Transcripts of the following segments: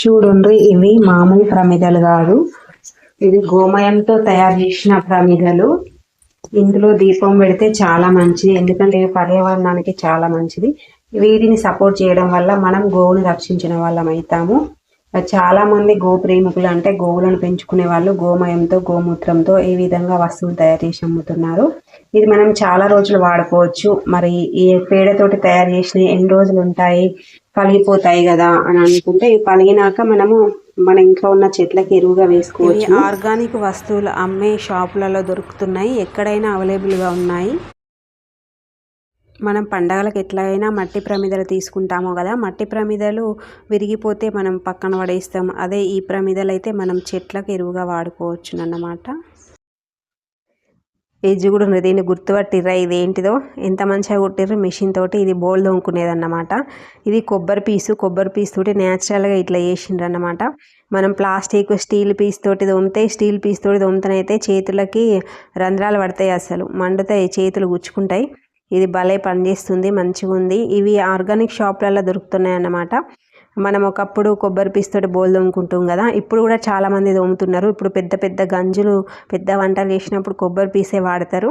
చూడండి ఇవి మామూలు ప్రమిదలు కాదు. ఇది గోమయంతో తయారు చేసిన ప్రమిదలు. ఇందులో దీపం పెడితే చాలా మంచిది. ఎందుకంటే ఇవి పర్యావరణానికి చాలా మంచిది. వీటిని సపోర్ట్ చేయడం వల్ల మనం గోవును రక్షించిన వాళ్ళం అవుతాము. చాలా మంది గో ప్రేమికులు అంటే గోవులను పెంచుకునే వాళ్ళు గోమయంతో గోమూత్రంతో ఈ విధంగా వస్తువులు తయారు చేసి అమ్ముతున్నారు. ఇది మనం చాలా రోజులు వాడుకోవచ్చు. మరి ఈ పేడతోటి తయారు చేసిన ఎన్ని రోజులు ఉంటాయి? పలిగిపోతాయి కదా అని అనుకుంటే ఇవి పలిగినాక మనము మన ఇంట్లో ఉన్న చెట్లకి ఎరువుగా వేసుకోవచ్చు. ఆర్గానిక్ వస్తువులు అమ్మే షాపులలో దొరుకుతున్నాయి. ఎక్కడైనా అవైలబుల్గా ఉన్నాయి. మనం పండగలకు ఎట్లయినా మట్టి ప్రమిదలు తీసుకుంటామో కదా మట్టి ప్రమిదలు విరిగిపోతే మనం పక్కన పడేస్తాం. అదే ఈ ప్రమిదలు అయితే మనం చెట్లకు ఎరువుగా వాడుకోవచ్చు అన్నమాట ఏజ్ కూడా ఉంది దీన్ని గుర్తుపట్టిర్రా? ఇది ఏంటిదో? ఎంత మంచిగా కొట్టిర్రు? మిషన్ తోటి ఇది బోల్ దొంకునేది అన్నమాట ఇది కొబ్బరి పీసు కొబ్బరి పీస్ తోటి న్యాచురల్గా ఇట్లా చేసిండ్రు అన్నమాట మనం ప్లాస్టిక్ స్టీల్ పీస్ తోటి దొమ్మితే స్టీల్ పీస్ తోటి దొమ్మితేనైతే చేతులకి రంధ్రాలు పడతాయి అసలు. మండుతాయి చేతులు గుచ్చుకుంటాయి. ఇది భలే పనిచేస్తుంది మంచిగా ఉంది. ఇవి ఆర్గానిక్ షాప్లలో దొరుకుతున్నాయి అన్నమాట మనం ఒకప్పుడు కొబ్బరి పీస్తోటి బోల్ తోముకుంటాం కదా ఇప్పుడు కూడా చాలామంది తోముతున్నారు. ఇప్పుడు పెద్ద పెద్ద గంజులు పెద్ద వంటలు చేసినప్పుడు కొబ్బరి పీసే వాడతారు.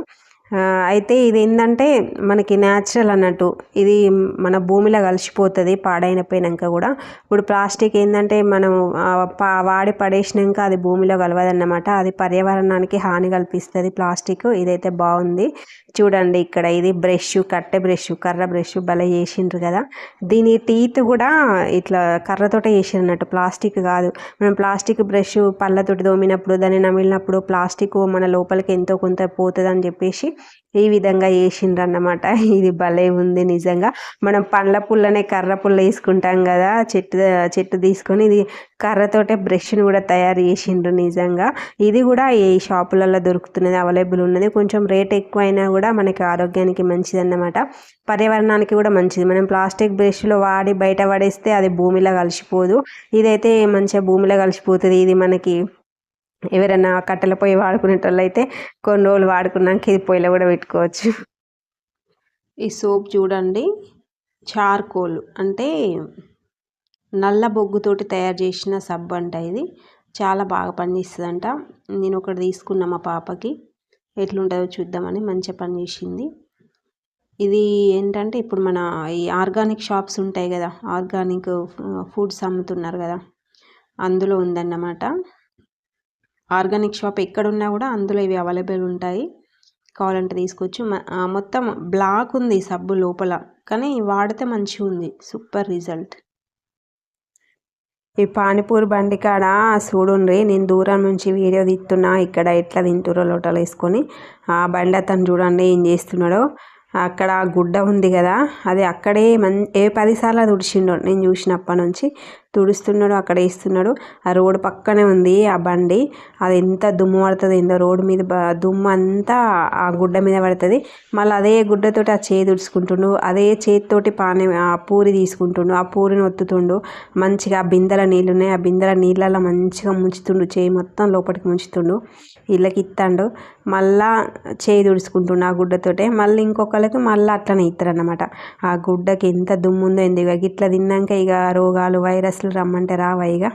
అయితే ఇది ఏంటంటే మనకి న్యాచురల్ అన్నట్టు. ఇది మన భూమిలో కలిసిపోతుంది పాడైన పోయినాక కూడా. ఇప్పుడు ప్లాస్టిక్ ఏంటంటే మనం వాడి పడేసినాక అది భూమిలో కలవదన్నమాట. అది పర్యావరణానికి హాని కల్పిస్తుంది ప్లాస్టిక్. ఇదైతే బాగుంది. చూడండి ఇక్కడ ఇది బ్రష్ కట్టె బ్రష్ కర్ర బ్రష్ భలే చేసిండ్రు కదా. దీని టీత్ కూడా ఇట్లా కర్రతోటే చేసినట్టు ప్లాస్టిక్ కాదు. మనం ప్లాస్టిక్ బ్రష్ పళ్ళతోటి దోమినప్పుడు దాన్ని నమిలినప్పుడు ప్లాస్టిక్ మన లోపలికి ఎంతో కొంత పోతుంది అని చెప్పేసి ఈ విధంగా వేసిండ్రు అన్నమాట ఇది భలే ఉంది నిజంగా. మనం పండ్ల పుల్లనే కర్ర పుల్ల వేసుకుంటాం కదా చెట్టు చెట్టు తీసుకొని ఇది కర్రతోటే బ్రష్ని కూడా తయారు చేసిండ్రు నిజంగా. ఇది కూడా ఈ షాపులలో దొరుకుతున్నది అవైలబుల్ ఉన్నది. కొంచెం రేట్ ఎక్కువైనా కూడా మనకి ఆరోగ్యానికి మంచిది అన్నమాట పర్యావరణానికి కూడా మంచిది. మనం ప్లాస్టిక్ బ్రష్లో వాడి బయట పడేస్తే అది భూమిలో కలిసిపోదు. ఇదైతే మంచిగా భూమిలో కలిసిపోతుంది. ఇది మనకి ఎవరైనా కట్టెల పొయ్యి వాడుకునేటోళ్ళు అయితే కొన్ని రోజులు వాడుకున్నాక ఇది పొయ్యిలో కూడా పెట్టుకోవచ్చు. ఈ సోప్ చూడండి. చార్కోల్ అంటే నల్ల బొగ్గుతోటి తయారు చేసిన సబ్బు అంట ఇది. చాలా బాగా పనిచేస్తుందంట. నేను ఒకటి తీసుకున్నా మా పాపకి. ఎట్లుంటుందో చూద్దామని మంచిగా పనిచేసింది. ఇది ఏంటంటే ఇప్పుడు మన ఈ ఆర్గానిక్ షాప్స్ ఉంటాయి కదా. ఆర్గానిక్ ఫుడ్స్ అమ్ముతున్నారు కదా. అందులో ఉందన్నమాట. ఆర్గానిక్ షాప్ ఎక్కడున్నా కూడా అందులో ఇవి అవైలబుల్ ఉంటాయి. కావాలంటే తీసుకోవచ్చు మొత్తం బ్లాక్ ఉంది సబ్బు లోపల కానీ వాడితే మంచిగా ఉంది. Super result. ఈ పానీపూరి బండి కాడ చూడుండ్రి నేను దూరం నుంచి వీడియో తీస్తున్నా ఇక్కడ ఎట్లా తింటురో లోటలు వేసుకొని. ఆ బండి అతను చూడండి ఏం చేస్తున్నాడో. అక్కడ గుడ్డ ఉంది కదా అది అక్కడే మం ఏ పదిసార్లు తుడిచిండో నేను చూసినప్పటి నుంచి. తుడుస్తున్నాడు అక్కడ వేస్తున్నాడు. ఆ రోడ్డు పక్కనే ఉంది ఆ బండి. అది ఎంత దుమ్ము పడుతుంది ఏందో రోడ్డు మీద దుమ్ము అంతా ఆ గుడ్డ మీద పడుతుంది. మళ్ళీ అదే గుడ్డతోటి ఆ చేయి తుడుచుకుంటుండు. అదే చేతితోటి పాని ఆ పూరి తీసుకుంటుండు. ఆ పూరిని ఒత్తుతుండు. మంచిగా ఆ బిందెల నీళ్ళు ఉన్నాయి ఆ బిందెల నీళ్ళల్లో మంచిగా ముంచుతుండు. చేయి మొత్తం లోపలికి ముంచుతుండు. వీళ్ళకి ఇస్తాడు మళ్ళా చేయి తుడుచుకుంటుండు ఆ గుడ్డతోటే. మళ్ళీ ఇంకొకరికి మళ్ళీ అట్లనే ఇస్తారన్నమాట ఆ గుడ్డకి ఎంత దుమ్ము ఉందో ఎందుకు ఇట్లా తిన్నాక ఇక రోగాలు వైరస్ బస్సులు రమ్మంటే రావా ఇక